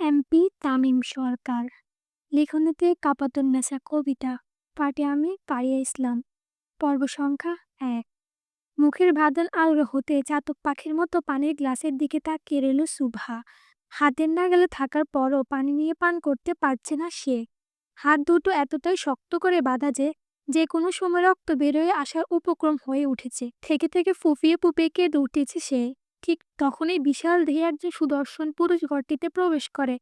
MP Tamim সরকার। লেখনীতে কাপাতুন্নেসা কবিতা পাঠে আমি পারিয়া ইসলাম। পর্ব সংখ্যা এক। মুখের বাদল আলগা হতে চাতক পাখির মতো পানির গ্লাসের দিকে তাকিয়ে রইল সুভা। হাতের না গেলে থাকার পরও পানি নিয়ে পান করতে পারছে না সে। হাত দুটো এতটাই শক্ত করে বাঁধা যে যে কোনো সময় রক্ত বেরোয় আসার উপক্রম হয়ে উঠেছে। থেকে থেকে ফুপিয়ে ফুপিয়ে কেঁদে উঠেছে সে। ঠিক তখনই বিশাল দেহে একজন সুদর্শন পুরুষ ঘরটিতে প্রবেশ করে।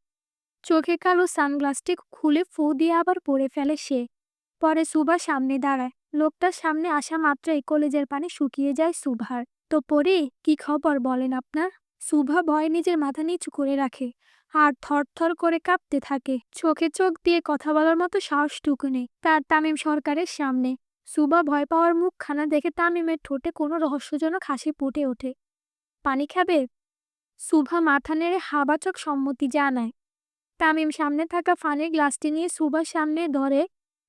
চোখে কালো সানগ্লাসটি খুলে ফু দিয়ে আবার পরে ফেলে সে। পরে সুভা সামনে দাঁড়ায়। লোকটার সামনে আসা মাত্রই কলেজের পানি শুকিয়ে যায় সুভার। তো পরে, কি খবর বলেন আপনার? সুভা ভয়ে নিজের মাথা নিচু করে রাখে আর থরথর করে কাঁপতে থাকে। চোখে চোখ দিয়ে কথা বলার মতো সাহসটুকু নেই তার তামিম সরকারের সামনে। সুবা ভয় পাওয়ার মুখখানা দেখে তামিমের ঠোঁটে কোনো রহস্যজনক হাসি ফুটে ওঠে। পানি খাবে? সুভা মাথা নেড়ে হাবাচক সম্মতি জানায়। তামিম সামনে থাকা ফানের গ্লাসটি নিয়ে সুভার সামনে ধরে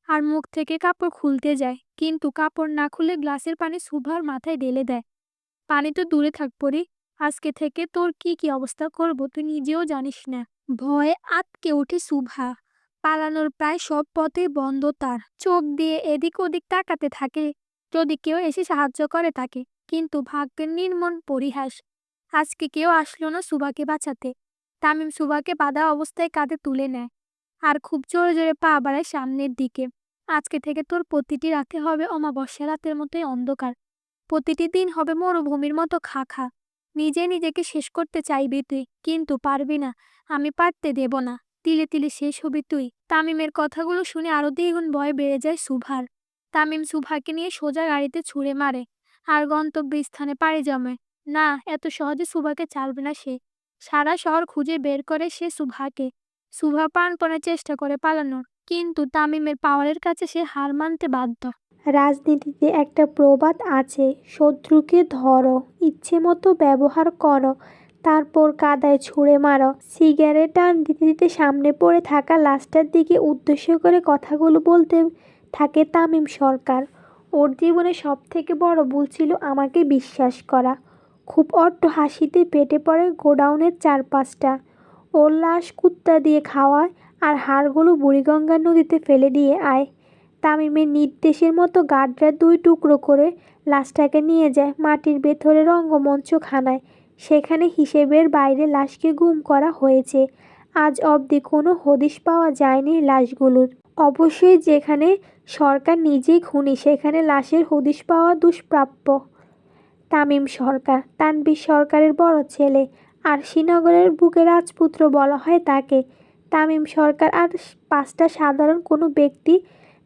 আর মুখ থেকে কাপড় খুলতে যায়, কিন্তু কাপড় না খুলে গ্লাসের পানি সুভার মাথায় ঢেলে দেয়। পানি তো দূরে থাক পরি, আজকে থেকে তোর কি কি অবস্থা করব তুই নিজেও জানিস না। ভয়ে আটকে ওঠে সুভা। পালানোর প্রায় সব পথে বন্ধ তার। চোখ দিয়ে এদিক ওদিক তাকাতে থাকে। যদি কেউ এসে সাহায্য করে তাকে, কিন্তু ভাগ্যের নির্মম পরিহাস। আজকে কেউ আসলো না সুভাকে বাঁচাতে। তামিম সুভাকে বাধা অবস্থায় কাঁধে তুলে নেয় আর খুব জোরে জোরে পা বাড়ায় সামনের দিকে। আজকে থেকে তোর প্রতিটি রাতে হবে অমাবস্যা রাতের মতোই অন্ধকার। প্রতিটি দিন হবে মরুভূমির মতো খা খা নিজে নিজেকে শেষ করতে চাইবি তুই, কিন্তু পারবি না। আমি পারতে দেব না। তিলে তিলে শেষ হবি তুই। তামিমের কথাগুলো শুনে আরও দ্বিগুণ ভয় বেড়ে যায় সুভার। তামিম সুভাকে নিয়ে সোজা গাড়িতে ছুঁড়ে মারে আর গন্তব্যস্থানে পাড়ি জমে। না, এত সহজে সুভাকে ছাড়বে না সে। সারা শহর খুঁজে বের করে সে সুভাকে। সুভা প্রাণপণের চেষ্টা করে পালানোর, কিন্তু তামিমের পাওয়ারের কাছে সে হার মানতে বাধ্য। রাজনীতিতে একটা প্রবাদ আছে, শত্রুকে ধরো, ইচ্ছে মতো ব্যবহার করো, তারপর কাদায় ছুঁড়ে মারো, সিগারেট টান দিতে দিতে সামনে পড়ে থাকা লাশটার দিকে উদ্দেশ্য করে কথাগুলো বলতে থাকে তামিম সরকার। ওর জীবনে সব থেকে বড় ভুল ছিল আমাকে বিশ্বাস করা। খুব অট্ট হাসিতে পেটে পড়ে গোডাউনের চারপাশটা। ওর লাশ কুত্তা দিয়ে খাওয়ায় আর হাড়গুলো বুড়িগঙ্গা নদীতে ফেলে দিয়ে আয়। তামিমের নির্দেশের মতো গার্ডরা দুই টুকরো করে লাশটাকে নিয়ে যায় মাটির ভেতরে রঙ্গমঞ্চ খানায় সেখানে হিসেবের বাইরে লাশকে গুম করা হয়েছে। আজ অবধি কোনো হদিশ পাওয়া যায়নি লাশগুলোর। অবশ্যই যেখানে সরকার নিজেই খুনি, সেখানে লাশের হদিশ পাওয়া দুষ্প্রাপ্য। তামিম সরকার। তানবীর সরকারের বড় ছেলে। আর শ্রীনগরের বুকে রাজপুত্র বলা হয় তাকে। তামিম সরকার আর পাঁচটা সাধারণ কোনো ব্যক্তি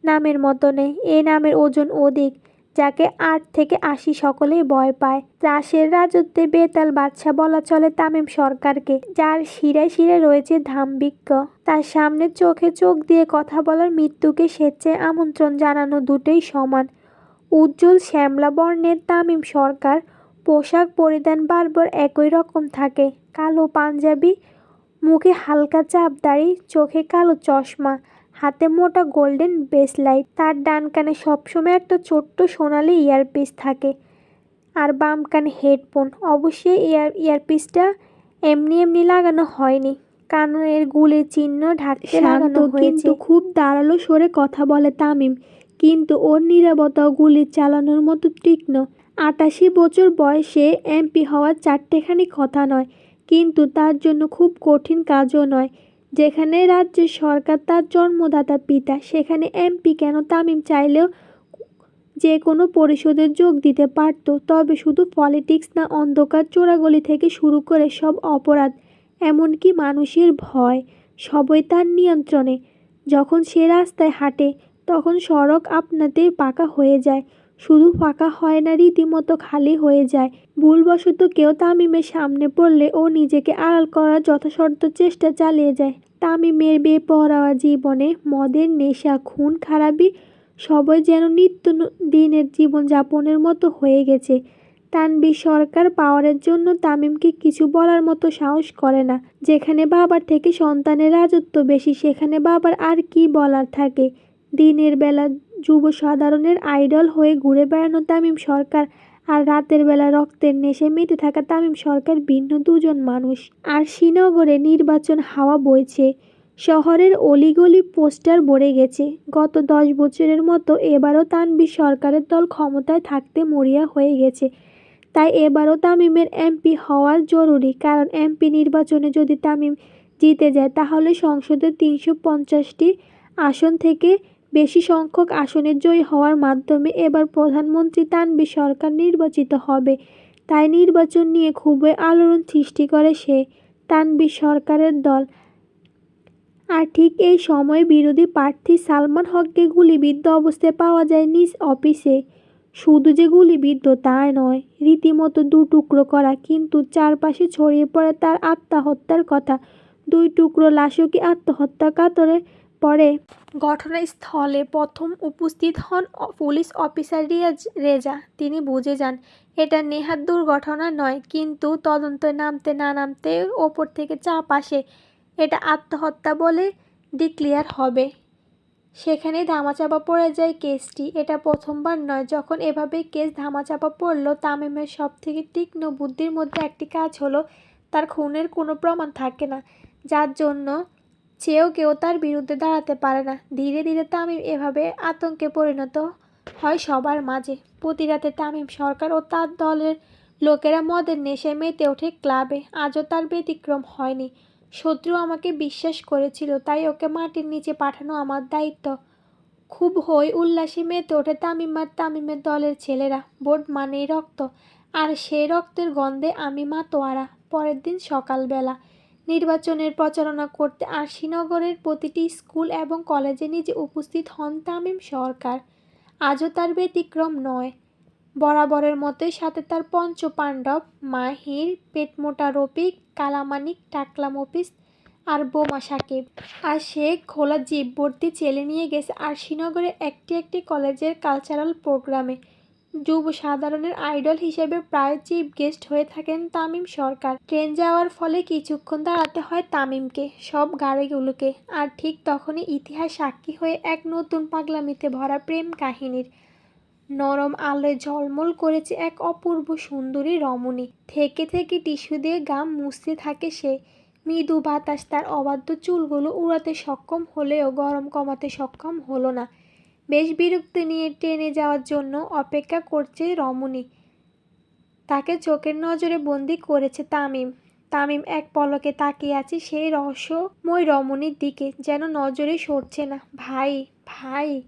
নামের মতো নেই। এ নামের ওজন অধিক, যাকে আট থেকে আশি সকলেই ভয় পায়। ত্রাসের রাজত্বে বেতাল বাদশা বলা চলে তামিম সরকারকে, যার শিরায় শিরায় রয়েছে ধাম্বিক্য তার সামনে চোখে চোখ দিয়ে কথা বলার মৃত্যুকে স্বেচ্ছায় আমন্ত্রণ জানানো দুটোই সমান। উজ্জ্বল শ্যামলা বর্ণের তামিম সরকার পোশাক পরিধান বারবার একই রকম থাকে। কালো পাঞ্জাবি মুখে হালকা চাপ দাড়ি চোখে কালো চশমা হাতে মোটা গোল্ডেন বেসলাইট। তার ডান কানে সবসময় একটা ছোট্ট সোনালি ইয়ারপিস থাকে। আর বাম কানে হেডফোন। অবশ্যই ইয়ার ইয়ারপিসটা এমনি এমনি লাগানো হয়নি। কানের গুলির চিহ্ন ঢাকতে লাগানো হয়েছে। খুব দাঁড়াল সরে কথা বলে তামিম। কিন্তু ওর নিরাপত্তা গুলি চালানোর মতো তীক্ষ্ণ। আটাশি বছর বয়সে এমপি হওয়ার চারটেখানি কথা নয়, কিন্তু তার জন্য খুব কঠিন কাজও নয়। যেখানে রাজ্যের সরকার তার জন্মদাতা পিতা, সেখানে এমপি কেন তামিম চাইলেও যে কোনো পরিষদের যোগ দিতে পারত। তবে শুধু পলিটিক্স না, অন্ধকার চোরাগলি থেকে শুরু করে সব অপরাধ, এমনকি মানুষের ভয়, সবই তার নিয়ন্ত্রণে। যখন সে রাস্তায় হাঁটে তখন সড়ক আপনাতেই পাকা হয়ে যায়। শুধু ফাঁকা হয় না, রীতিমতো খালি হয়ে যায়। ভুলবশত কেউ তামিমের সামনে পড়লে ও নিজেকে আড়াল করার যথাসাধ্য চেষ্টা চালিয়ে যায়। তামিমের বেপরোয়া জীবনে মদের নেশা, খুন, খারাপি সবই যেন নিত্য দিনের জীবনযাপনের মতো হয়ে গেছে। তানবি সরকার পাওয়ারের জন্য তামিমকে কিছু বলার মতো সাহস করে না। যেখানে বাবার থেকে সন্তানের রাজত্ব বেশি, সেখানে বাবার আর কি বলার থাকে? দিনের বেলা যুব সাধারণের আইডল হয়ে ঘুরে বেড়ানো তামিম সরকার আর রাতের বেলা রক্তের নেশে মেতে থাকা তামিম সরকার ভিন্ন দুজন মানুষ। আর শ্রীনগরে নির্বাচন হাওয়া বইছে। শহরের অলিগলি পোস্টার ভরে গেছে। গত দশ বছরের মতো এবারও তানভীর সরকারের দল ক্ষমতায় থাকতে মরিয়া হয়ে গেছে। তাই এবারও তামিমের এমপি হওয়ার জরুরি। কারণ এমপি নির্বাচনে যদি তামিম জিতে যায়, তাহলে সংসদের তিনশো পঞ্চাশটি আসন থেকে বেশি সংখ্যক আসনে জয়ী হওয়ার মাধ্যমে এবার প্রধানমন্ত্রী তানবি সরকার নির্বাচিত হবে। তাই নির্বাচন নিয়ে খুবই আলোড়ন সৃষ্টি করে সে তানবি সরকারের দল। আর ঠিক এই সময় বিরোধী প্রার্থী সালমান হককে গুলিবিদ্ধ অবস্থায় পাওয়া যায় নিজ অফিসে। শুধু যে গুলিবিদ্ধ তাই নয়, রীতিমতো দু টুকরো করা, কিন্তু চারপাশে ছড়িয়ে পড়ে তার আত্মহত্যার কথা। দুই টুকরো লাশও কি আত্মহত্যা কাতরে পড়ে ঘটনাস্থলে প্রথম উপস্থিত হন পুলিশ অফিসার রিয়াজ রেজা। তিনি বুঝে যান, এটা নেহাত দুর্ঘটনা নয়, কিন্তু তদন্তে নামতে না নামতে ওপর থেকে চাপ আসে। এটা আত্মহত্যা বলে ডিক্লেয়ার হবে। সেখানে ধামাচাপা পড়ে যায় কেসটি। এটা প্রথমবার নয়, যখন এভাবে কেস ধামাচাপা পড়ল, তামিমের সব থেকে তীক্ষ্ণ বুদ্ধির মধ্যে একটি কাজ হলো, তার খুনের কোনো প্রমাণ থাকে না। যার জন্য চেয়েও কেউ তার বিরুদ্ধে দাঁড়াতে পারে না। ধীরে ধীরে তামিম এভাবে আতঙ্কে পরিণত হয় সবার মাঝে। প্রতি রাতে তামিম সরকার ও তার দলের লোকেরা মদের নেশায় মেতে ওঠে ক্লাবে। আজও তার ব্যতিক্রম হয়নি। শত্রু আমাকে বিশ্বাস করেছিল, তাই ওকে মাটির নিচে পাঠানো আমার দায়িত্ব। খুব হই উল্লাসে মেতে ওঠে তামিম আর তামিমের দলের ছেলেরা। বোর্ড মানেই রক্ত। আর সেই রক্তের গন্ধে আমি মাতোয়ারা। পরের দিন সকালবেলা নির্বাচনের প্রচারণা করতে আর শ্রীনগরের প্রতিটি স্কুল এবং কলেজে নিজে উপস্থিত হন তামিম সরকার। আজও তার ব্যতিক্রম নয়। বরাবরের মতোই সাথে তার পঞ্চ পাণ্ডব মাহির, পেটমোটা রফিক, কালামানিক, টাকলা মফিস আর বোমা সাকিব। আর সে খোলা জিপ ভর্তি ছেলে নিয়ে গেছে আর শ্রীনগরে একটি একটি কলেজের কালচারাল প্রোগ্রামে যুব সাধারণের আইডল হিসেবে প্রায় চিফ গেস্ট হয়ে থাকেন তামিম সরকার। ট্রেন যাওয়ার ফলে কিছুক্ষণ দাঁড়াতে হয় তামিমকে, সব গাড়িগুলোকে। আর ঠিক তখনই ইতিহাস সাক্ষী হয়ে এক নতুন পাগলামিতে ভরা প্রেম কাহিনীর নরম আলোয় ঝলমল করেছে এক অপূর্ব সুন্দরী রমণী। থেকে থেকে টিস্যু দিয়ে গাম মুছতে থাকে সে। মৃদু বাতাস তার অবাধ্য চুলগুলো উড়াতে সক্ষম হলেও গরম কমাতে সক্ষম হলো না। বেশ বিরক্তি নিয়ে ট্রেনে যাওয়ার জন্য অপেক্ষা করছে রমণী। তাকে চোখের নজরে বন্দি করেছে তামিম। তামিম এক পলকে তাকিয়ে আছে সেই রহস্যময় রমণীর দিকে, যেন নজরে সরছে না। ভাই ভাই,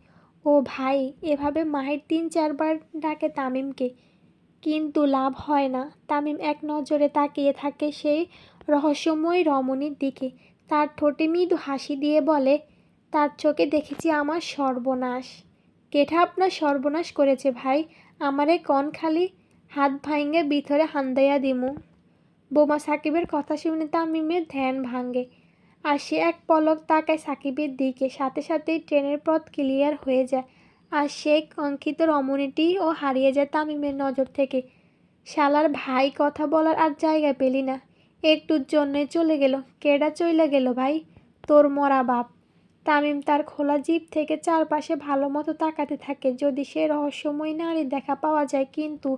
ও ভাই, এভাবে মাহির তিন চারবার ডাকে তামিমকে। কিন্তু লাভ হয় না। তামিম এক নজরে তাকিয়ে থাকে সেই রহস্যময় রমণীর দিকে। তার ঠোঁটে মৃদু হাসি দিয়ে বলে তার চোখে দেখেছি আমার সর্বনাশ। কেঠা আপনার সর্বনাশ করেছে ভাই? আমারে কন খালি? হাত ভাঙে ভিতরে হান্দাইয়া দিমু। বোমা সাকিবের কথা শুনে তামিমের ধ্যান ভাঙ্গে আর সে এক পলক তাকায় সাকিবের দিকে। সাথে সাথেই ট্রেনের পথ ক্লিয়ার হয়ে যায়। আর সে কাঙ্ক্ষিত রমণীটিও হারিয়ে যায় তামিমের নজর থেকে। শালার ভাই কথা বলার আর জায়গা পেলি না। একটুর জন্যে চলে গেল। কেডা চইলা গেল ভাই? তোর মরা বাপ। তামিম তার খোলা জিপ থেকে চারপাশে ভালো মতো তাকাতে থাকে। যদি সে রহস্যময় নারী দেখা পাওয়া যায়, কিন্তু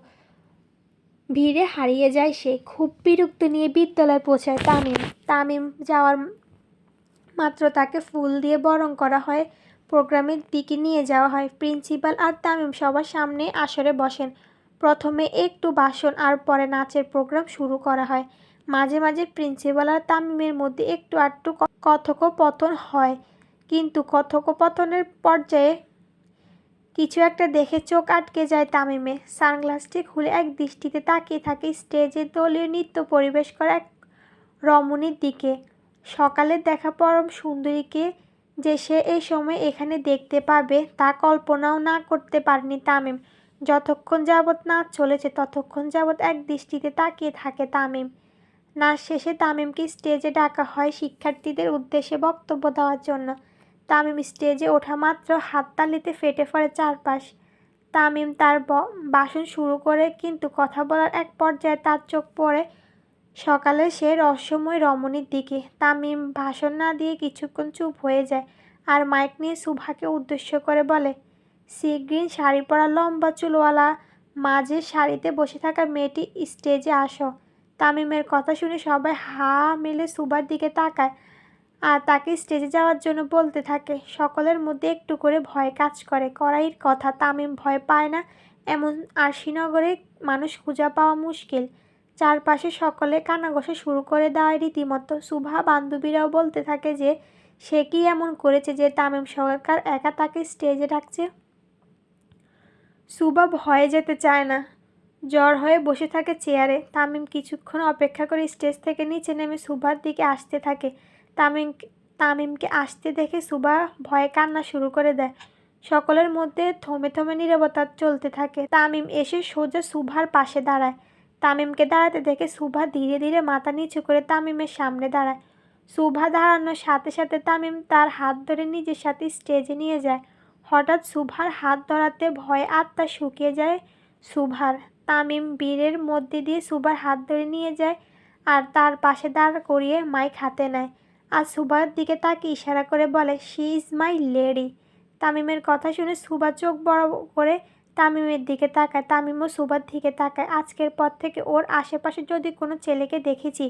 ভিড়ে হারিয়ে যায় সে, খুব বিরক্ত নিয়ে বিদ্যালয়ে পৌঁছায় তামিম। তামিম যাওয়ার মাত্র তাকে ফুল দিয়ে বরণ করা হয় প্রোগ্রামের দিকে নিয়ে যাওয়া হয়। প্রিন্সিপাল আর তামিম সবার সামনে আসরে বসেন। প্রথমে একটু বাসন আর পরে নাচের প্রোগ্রাম শুরু করা হয়। মাঝে মাঝে প্রিন্সিপাল আর তামিমের মধ্যে একটু আধটু ক- কথোপকথন হয়। কিন্তু কথোপকথনের পর্যায়ে কিছু একটা দেখে চোখ আটকে যায় তামিমে। সানগ্লাসটি খুলে এক দৃষ্টিতে তাকিয়ে থাকে স্টেজে দলীয় নৃত্য পরিবেশ করা এক রমণীর দিকে। সকালের দেখা পরম সুন্দরীকে যে সে এই সময় এখানে দেখতে পাবে, তা কল্পনাও না করতে পারেনি তামিম। যতক্ষণ যাবৎ নাচ চলেছে, ততক্ষণ যাবৎ এক দৃষ্টিতে তাকিয়ে থাকে তামিম। নাচ শেষে তামিমকে স্টেজে ডাকা হয় শিক্ষার্থীদের উদ্দেশ্যে বক্তব্য দেওয়ার জন্য। তামিম স্টেজে ওঠা মাত্র হাততালিতে ফেটে পড়ে চারপাশ। তামিম তার ব- ভাষণ শুরু করে কিন্তু কথা বলার এক পর্যায়ে তার চোখ পড়ে সকালে সে রহস্যময় রমণীর দিকে। তামিম ভাষণ না দিয়ে কিছুক্ষণ চুপ হয়ে যায় আর মাইক নিয়ে সুভাকে উদ্দেশ্য করে বলে, সি গ্রিন শাড়ি পরা লম্বা চুলওয়ালা মাঝের শাড়িতে বসে থাকা মেয়েটি স্টেজে আসো। তামিমের কথা শুনে সবাই হা মেলে সুভার দিকে তাকায় আর তাকে স্টেজে যাওয়ার জন্য বলতে থাকে, সকলের মধ্যে একটু করে ভয় কাজ করে। কড়াইয়ের কথা তামিম ভয় পায় না। এমন আরশিনগরে মানুষ খুঁজে পাওয়া মুশকিল। চারপাশে সকলে কানাঘষা শুরু করে দেওয়ায় রীতিমতো। সুভা বান্ধবীরাও বলতে থাকে যে, সে কি এমন করেছে যে তামিম সরকার একা তাকে স্টেজে ডাকছে? সুবা ভয়ে যেতে চায় না। জ্বর হয়ে বসে থাকে চেয়ারে তামিম কিছুক্ষণ অপেক্ষা করে স্টেজ থেকে নিচে নেমে সুভার দিকে আসতে থাকে। তামিম তামিমকে আসতে দেখে সুবা ভয়ে কান্না শুরু করে দেয়। সকলের মধ্যে থমে থমে নীরবতা চলতে থাকে। তামিম এসে সোজা সুভার পাশে দাঁড়ায়। তামিমকে দাঁড়াতে দেখে সুভা ধীরে ধীরে মাথা নিচু করে তামিমের সামনে দাঁড়ায়। সুভা দাঁড়ানোর সাথে সাথে তামিম তার হাত ধরে নিজের সাথে স্টেজে নিয়ে যায়। হঠাৎ সুভার হাত ধরাতে ভয়ে আত্মা শুকিয়ে যায় সুভার। তামিম বীরের মধ্যে দিয়ে সুভার হাত ধরে নিয়ে যায় আর তার পাশে দাঁড় করিয়ে মাইক হাতে নেয়। আর সুবার দিকে তাকে ইশারা করে বলে শি ইজ মাই লেডি তামিমের কথা শুনে সুবা চোখ বড় করে তামিমের দিকে তাকায়। তামিমও সুবার দিকে তাকায়। আজকের পর থেকে ওর আশেপাশে যদি কোনো ছেলেকে দেখেছি,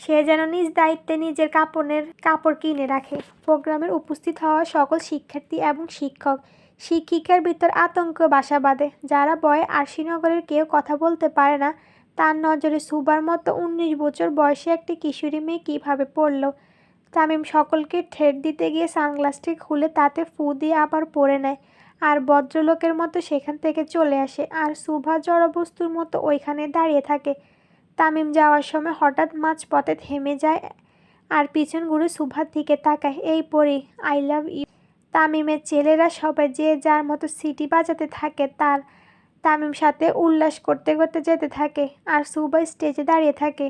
সে যেন নিজ দায়িত্বে নিজের কাপড়ের কাপড় কিনে রাখে। প্রোগ্রামের উপস্থিত হওয়া সকল শিক্ষার্থী এবং শিক্ষক, শিক্ষিকার ভিতর আতঙ্ক বাসা বাঁধে। যারা বয়ে আরশিনগরের কেউ কথা বলতে পারে না, তার নজরে সুবার মতো উনিশ বছর বয়সে একটি কিশোরী মেয়ে কীভাবে পড়ল? তামিম সকলকে ঠেট দিতে গিয়ে সানগ্লাসটি খুলে তাতে ফু দিয়ে আবার পরে নেয়। আর ভদ্রলোকের মতো সেখান থেকে চলে আসে। আর সুভা জড়বস্তুর মতো ওইখানে দাঁড়িয়ে থাকে। তামিম যাওয়ার সময় হঠাৎ মাঝপথে থেমে যায় আর পিছন ঘুরে সুভার দিকে তাকায়। এই পরি, আই লাভ ইউ। তামিমের ছেলেরা সবাই যে যার মতো সিটি বাজাতে থাকে, তার তামিম সাথে উল্লাস করতে করতে যেতে থাকে। আর সুবা স্টেজে দাঁড়িয়ে থাকে।